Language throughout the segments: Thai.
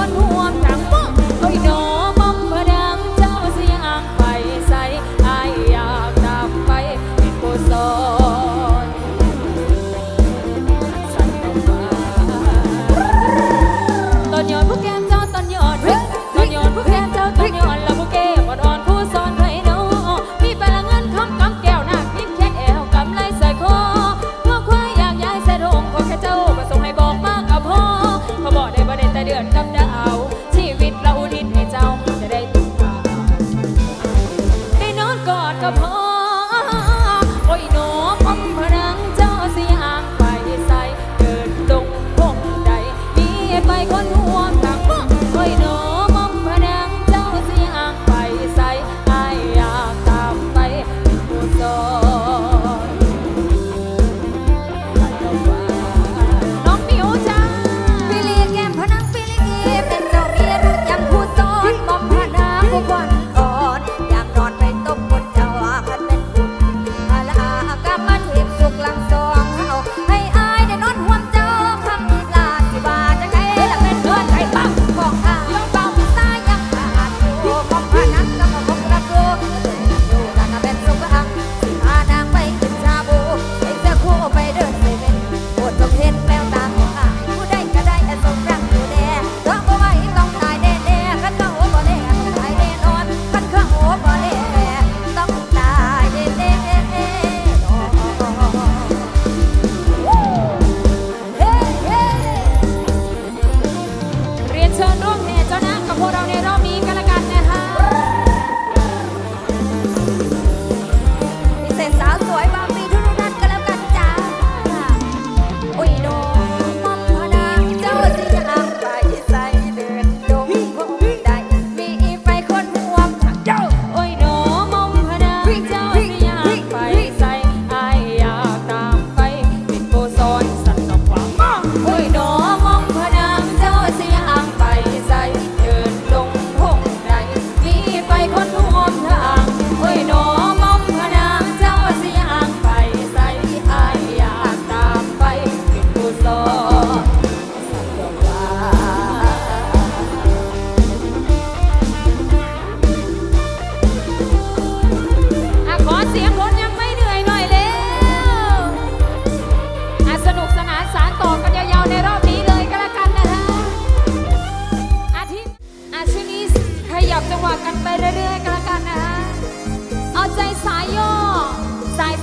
คนห่วงทา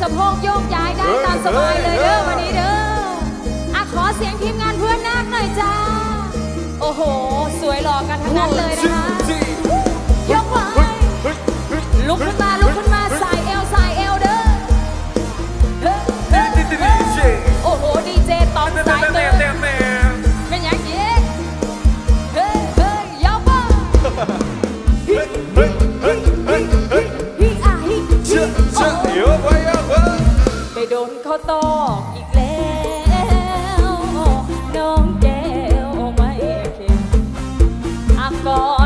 สะโพกโยกย้ายได้ตามสบายเลยเด้อวันนี้เด้ออะขอเสียงทีมงานเพื่อนนักหน่อยจ้า โอ้โห สวยหล่อกันทั้งนั้นเลยนะคะยกไหวลุกขึ้นมาลุก็ตอกอีกแล้วน้องแก้วไม่เข็มอากอ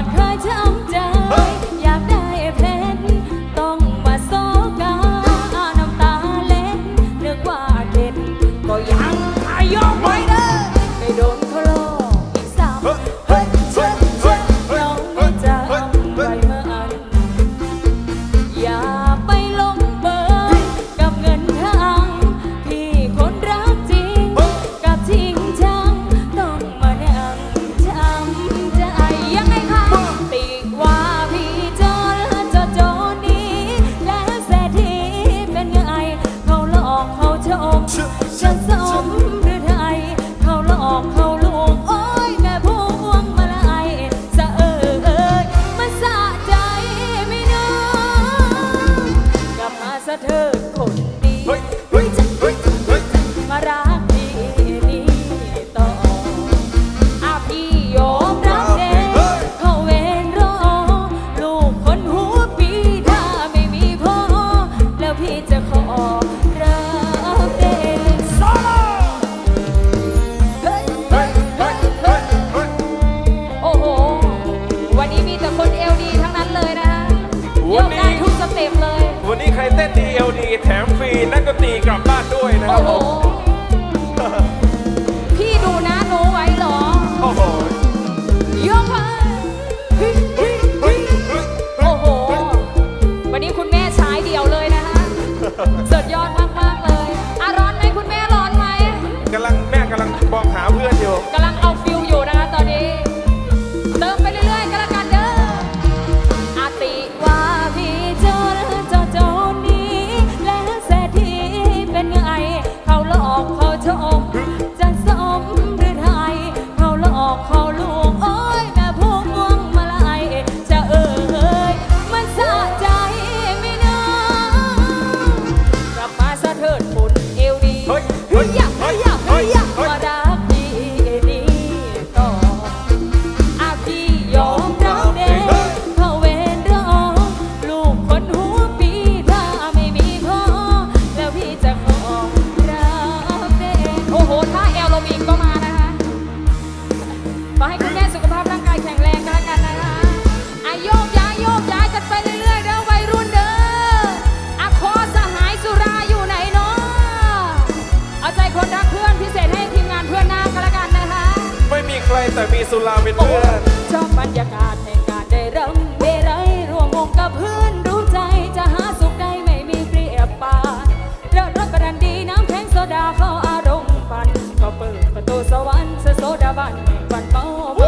บ้านแม่กวนเปา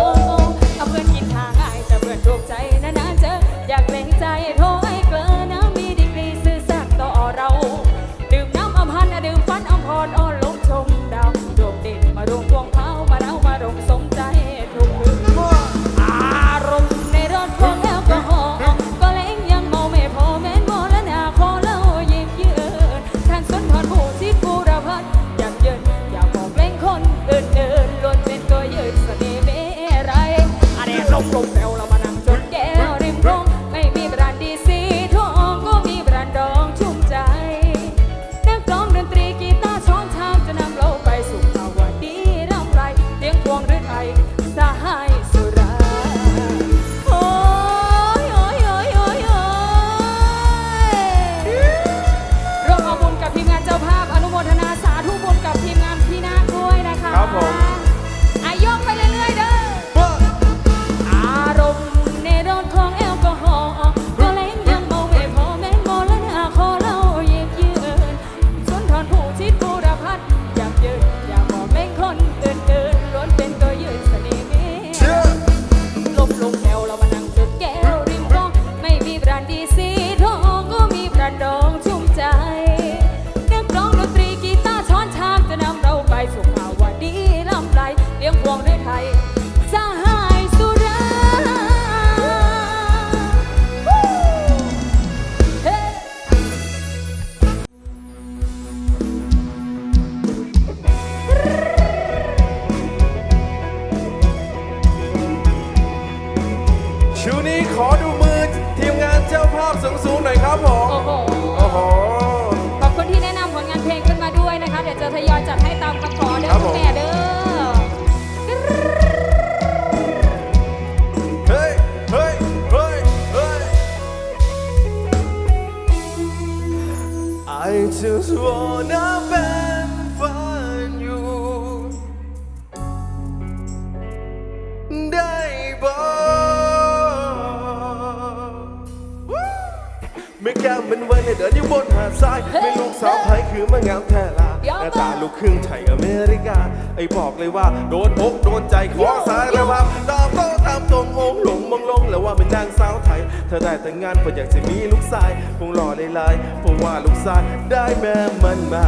โดนอกโดนใจขอสารภาพตอบโต้ตามตรงองหลงมองลงแล้วว่าเป็นนางสาวไทย เธอได้แต่งงานเพราะอยากจะมีลูกชายคงรอหลายเพราะว่าลูกชายได้แม่มันมา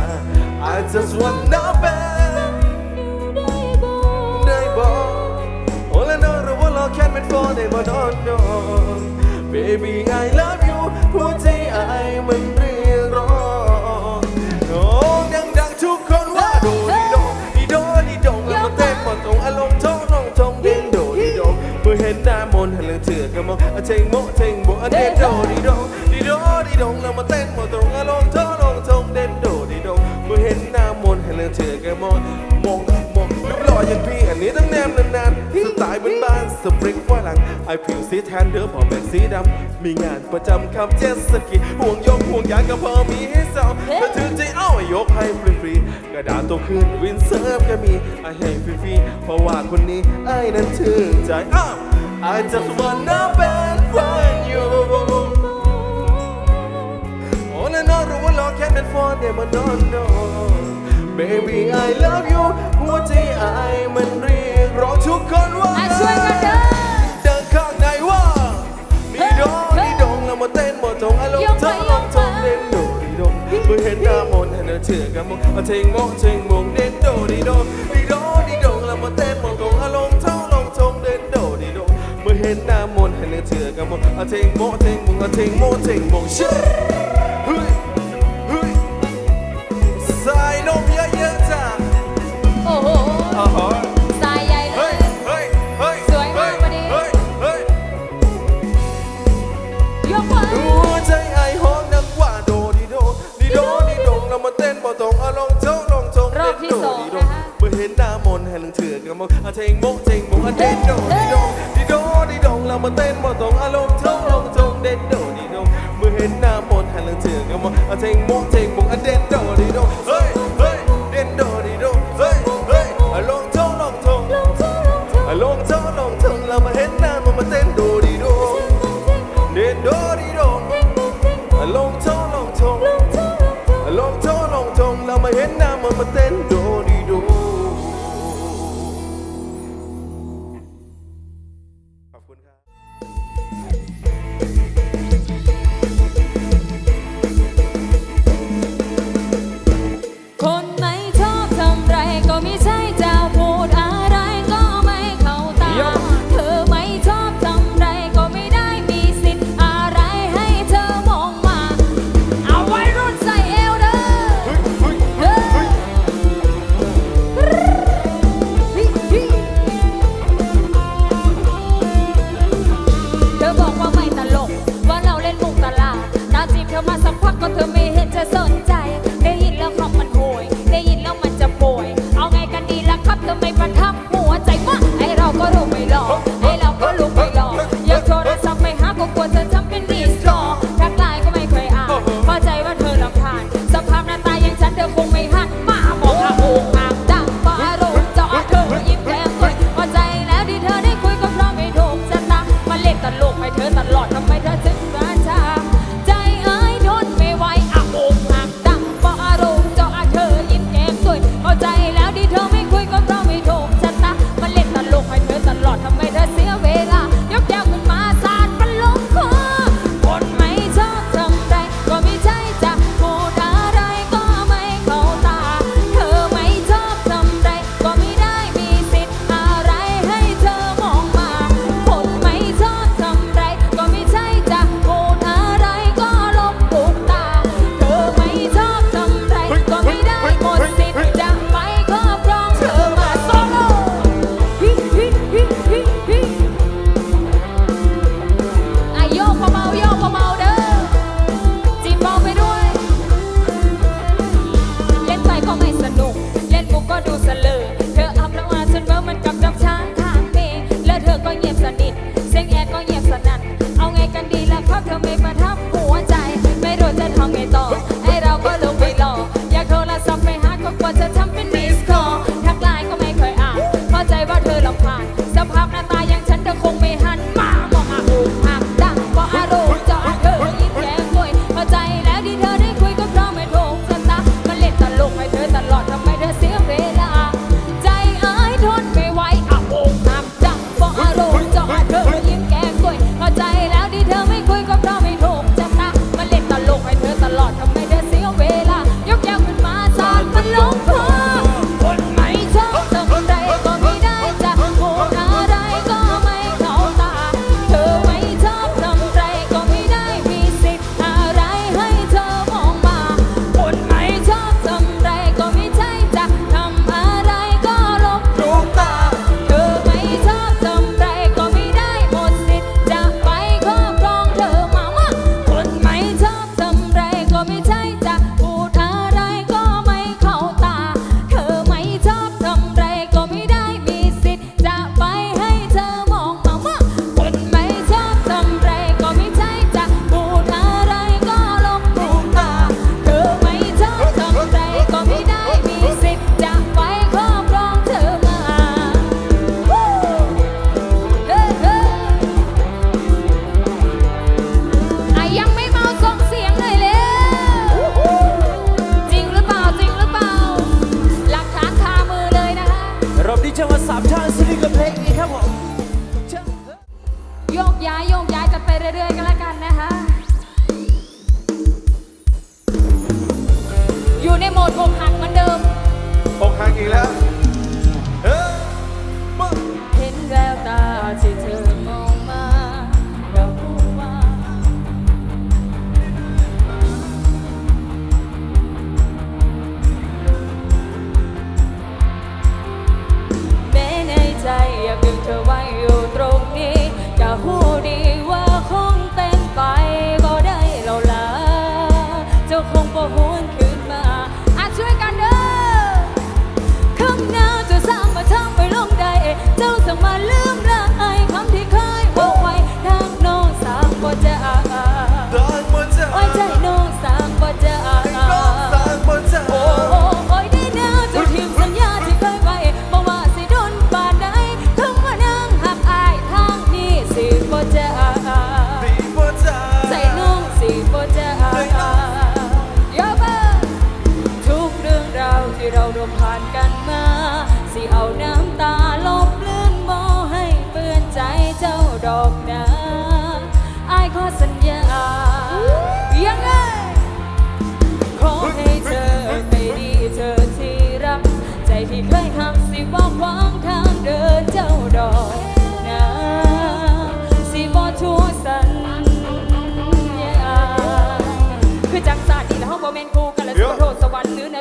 I just wanna be ได้บอก All I know รู้ว่าเราแค่เป็น for ได้มา don't know Baby I love you หัวใจไอมันเรีย เมื่อเห็นหน้ามนต์ให้เลือเถื่อก็มองเทงโมเทงโบอะเดนโดดีโดดีโดดีโดแล้วมาเต้นมาตรงอารมณ์ท้องลงทงเด่นโดดีโดเมื่อเห็นหน้ามนต์ให้เลือเถื่อก็มองมองมองรูปหล่ออย่างพี่อันนี้ต้องแนมนานๆสไตล์บ้านสปริงฝรั่งไอผิวสีแทนเด้อพอแบ่งสีดำมีงานประจำคำเจ็ดสกีห่วงยง ห่วงยางก็พอมีให้เศร้าแต่ถือใจเอาไอ้ยกให้ฟรีๆกระดาษตัวขึ้นวินเซิร์ฟก็มีไอให้ฟรีๆเพราะว่าคนนี้ไอ้นั้นถึงใจอ้าว I just wanna be with you โอ้และนอนรู้ว่าเราแค่เป็นฟอนเดมันนอนนอน Baby I love you หัวใจไอ้มันเรียกร้องทุกคนว่าอะช่วยกันเด้อเดินข้างในว่านี่ดองนี่ดองแล้วมาเต้น มื่อเห็นหน้ามนให้เธอเชื่อกันมงเอาเทงโมเทงมงเด่นโดดีดดีดดีดงแล้วมาเต้นหมดตรงอารมณ์เทั้งลมทงเด่นโดดีดเมื่อเห็นหน้ามนให้เธอเชื่อกันมงเอาเทงโมเทงมงเอาเทงโมเทงมงเชื่อ น้ามนต์ให้ลังเถื่อนกันมองอาเทงโมเทงโมอาเต้นโดดีโดดีโดดีโดงเรามาเต้นบ่ตรงเอาลงเจ้าลงทงเด่นโดดีโดเมื่อเห็นหน้ามนต์ให้ลังเถื่อน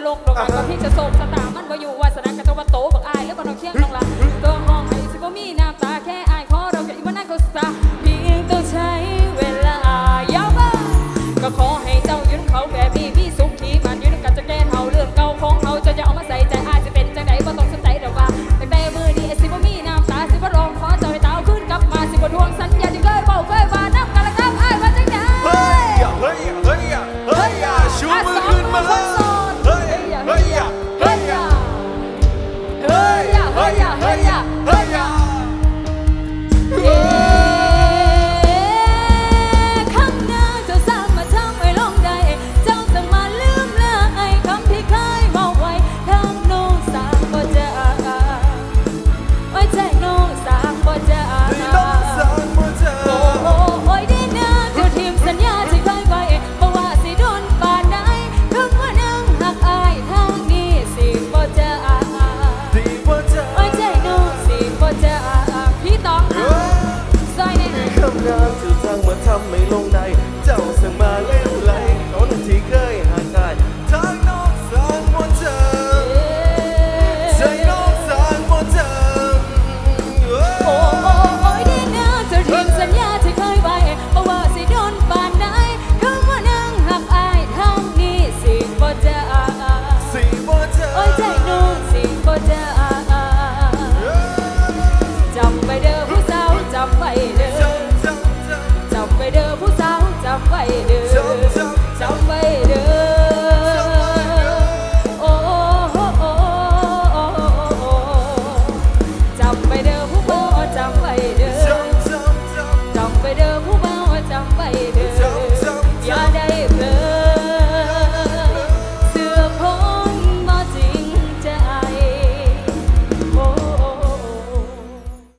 ลงดอกันก็พี่จะส่งสตามันมาอยู่วาสนากระจวันโตบอกอายแล้ว